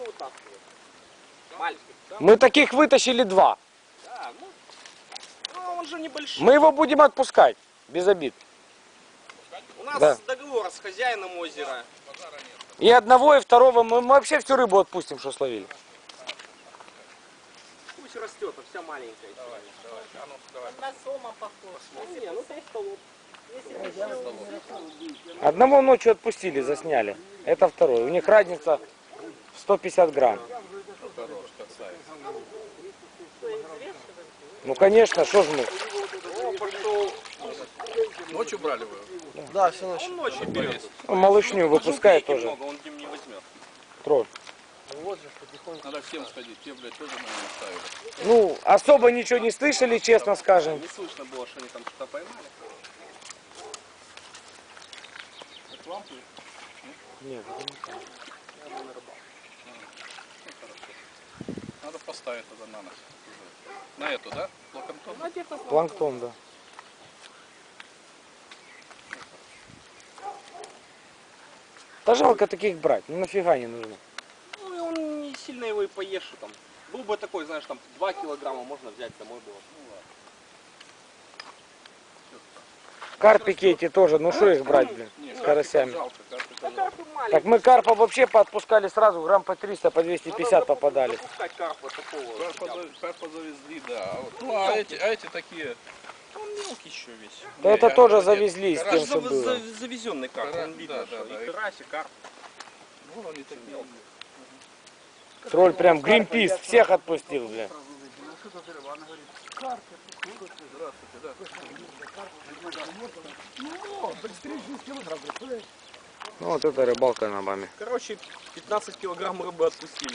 его вытаскивать. Маленький. Да, Мы таких вытащили два. да, ну, ну, он же небольшой. Мы его будем отпускать. Без обид. У нас Да. договор с хозяином озера. И одного, и второго. Мы, мы вообще всю рыбу отпустим, что словили. Пусть растет, а вся маленькая. Давай, На сома похож. Не, ну толстолоб. Одного ночью отпустили, засняли. Это второй. У них разница 150 грамм. Ну конечно, что ж мы. Ночью брали вы? Да, все ночью. Он ночью берет. Ну, малышню выпускает тоже. много, он не возьмет. Тролль. Вот же потихоньку. Надо всем сходить. Те, блядь, тоже, наверное, ставили. Ну, особо ничего не слышали, честно скажем. Не слышно было, что они там что-то поймали. Это вам плыть? Нет, поставить тогда на уже. На эту, да? Плакантон? планктон, да. Да жалко таких брать, ну нафига не нужно. Ну и он не сильно его и поешь что там. Был бы такой, знаешь, там 2 килограмма можно взять домой было. Ну ладно. Карпики эти тоже, ну что их брать, блин, Не, с карасями. Так мы карпа вообще поотпускали сразу, грамм по 300, по 250 Надо попадали. Карпа завезли, да. А, ну, а эти, а эти такие... Он мелкий еще весь. Да Не, это тоже завезли с тем, что было. за- завезенный карп, он видно, да, да, и карась, и карп. Ну, они такие. Тролль прям Гринпис всех отпустил, бля. Здравствуйте, да. Ну вот это рыбалка на баме. Короче, 15 килограмм рыбы отпустили.